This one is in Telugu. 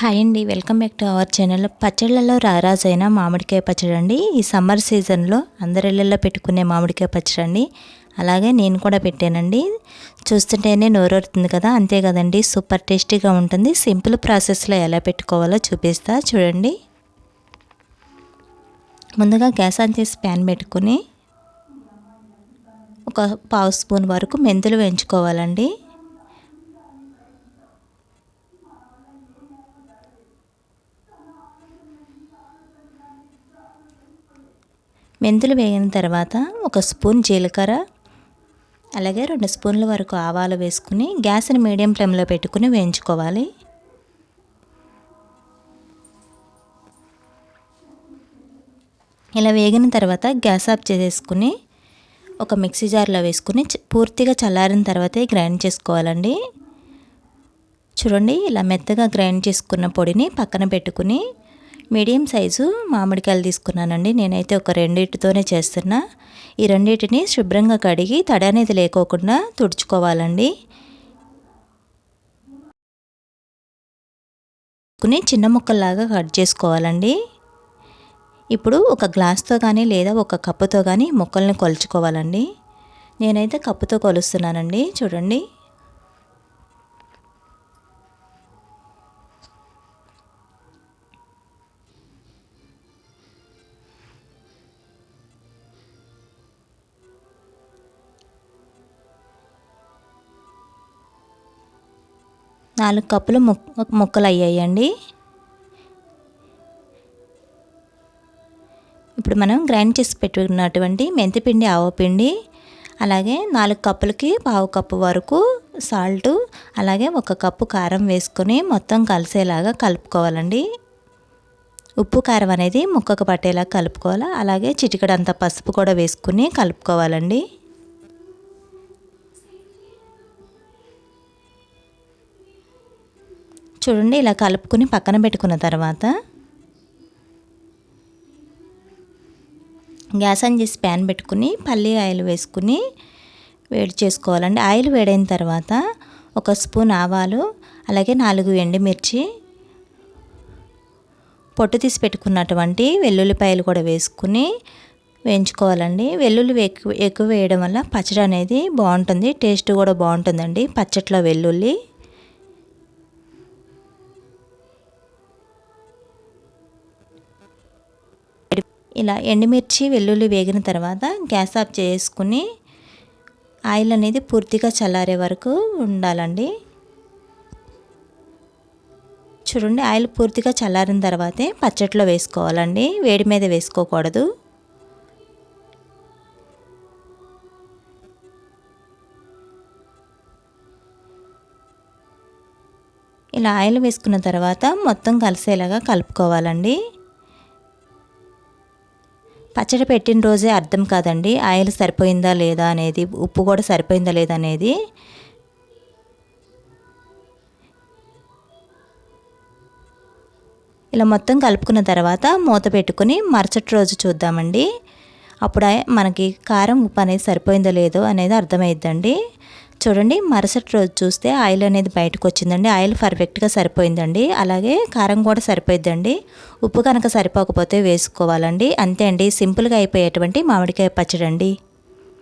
హాయ్ అండి welcome back to our channel. పచ్చళ్ళలో రారాజైన మామిడికాయ పచ్చడి అండి. ఈ సమ్మర్ సీజన్లో అందరిళ్ళల్లో పెట్టుకునే మామిడికాయ పచ్చడి అండి. అలాగే నేను కూడా పెట్టానండి. చూస్తుంటేనే నోరూరుతుంది కదా అంతే కదండి. సూపర్ టేస్టీగా ఉంటుంది. సింపుల్ ప్రాసెస్లో ఎలా పెట్టుకోవాలో చూపిస్తా చూడండి. ముందుగా గ్యాస్ ఆన్ చేసి ప్యాన్ పెట్టుకుని ఒక పావు స్పూన్ వరకు మెంతులు వేయించుకోవాలండి. మెంతులు వేగిన తర్వాత ఒక స్పూన్ జీలకర్ర అలాగే రెండు స్పూన్ల వరకు ఆవాలు వేసుకుని గ్యాస్ని మీడియం ఫ్లేమ్లో పెట్టుకుని వేయించుకోవాలి. ఇలా వేగిన తర్వాత గ్యాస్ ఆఫ్ చేసేసుకుని ఒక మిక్సీ జార్లో వేసుకుని పూర్తిగా చల్లారిన తర్వాతే గ్రైండ్ చేసుకోవాలండి. చూడండి ఇలా మెత్తగా గ్రైండ్ చేసుకున్న పొడిని పక్కన పెట్టుకుని మీడియం సైజు మామిడికాయలు తీసుకున్నానండి. నేనైతే ఒక రెండింటితోనే చేస్తున్నా. ఈ రెండింటిని శుభ్రంగా కడిగి తడి అనేది లేకోకుండా తుడుచుకోవాలండి. చిన్న ముక్కల్లాగా కట్ చేసుకోవాలండి. ఇప్పుడు ఒక గ్లాస్తో కానీ లేదా ఒక కప్పుతో కానీ ముక్కల్ని కొలుచుకోవాలండి. నేనైతే కప్పుతో కొలుస్తున్నానండి. చూడండి. నాలుగు కప్పులు ముక్క ముక్కలు అయ్యాయండి ఇప్పుడు మనం గ్రైండ్ చేసి పెట్టుకున్నటువంటి మెంతిపిండి ఆవపిండి అలాగే నాలుగు కప్పులకి పావు కప్పు వరకు సాల్ట్ అలాగే ఒక కప్పు కారం వేసుకొని మొత్తం కలిసేలాగా కలుపుకోవాలండి. ఉప్పు కారం అనేది ముక్కకు పట్టేలా కలుపుకోవాలి? అలాగే చిటికడంత పసుపు కూడా వేసుకుని కలుపుకోవాలండి. చూడండి ఇలా కలుపుకుని పక్కన పెట్టుకున్న తర్వాత గ్యాస్ ఆన్ చేసి ప్యాన్ పెట్టుకుని పల్లి ఆయిల్ వేసుకుని వేడి చేసుకోవాలండి. ఆయిల్ వేడైన తర్వాత ఒక స్పూన్ ఆవాలు అలాగే నాలుగు ఎండుమిర్చి పొట్టు తీసి పెట్టుకున్నటువంటి వెల్లుల్లిపాయలు కూడా వేసుకుని వేయించుకోవాలండి. వెల్లుల్లి ఎక్కువ ఎక్కువ వేయడం వల్ల పచ్చడి అనేది బాగుంటుంది టేస్ట్ కూడా బాగుంటుందండి పచ్చట్లో వెల్లుల్లి. ఇలా ఎండుమిర్చి వెల్లుల్లి వేగిన తర్వాత గ్యాస్ ఆఫ్ చేసుకుని ఆయిల్ అనేది పూర్తిగా చల్లారే వరకు ఉండాలండి. చూడండి ఆయిల్ పూర్తిగా చల్లారిన తర్వాతే పచ్చట్లో వేసుకోవాలండి. వేడి మీద వేసుకోకూడదు. ఇలా ఆయిల్ వేసుకున్న తర్వాత మొత్తం కలిసేలాగా కలుపుకోవాలండి. పచ్చడి పెట్టిన రోజే అర్థం కాదండి. ఆయిల్ సరిపోయిందా లేదా అనేది ఉప్పు కూడా సరిపోయిందా లేదా అనేది. ఇలా మొత్తం కలుపుకున్న తర్వాత మూత పెట్టుకుని మరుసటి రోజు చూద్దామండి. అప్పుడు మనకి కారం ఉప్పు అనేది సరిపోయిందో లేదో అనేది అర్థమైద్దండి. చూడండి మరుసటి రోజు చూస్తే ఆయిల్ అనేది బయటకు వచ్చిందండి. ఆయిల్ పర్ఫెక్ట్గా సరిపోయిందండి. అలాగే కారం కూడా సరిపోయిద్దండి. ఉప్పు కనుక సరిపోకపోతే వేసుకోవాలండి. అంతే అండి. సింపుల్గా అయిపోయేటువంటి మామిడికాయ పచ్చడి అండి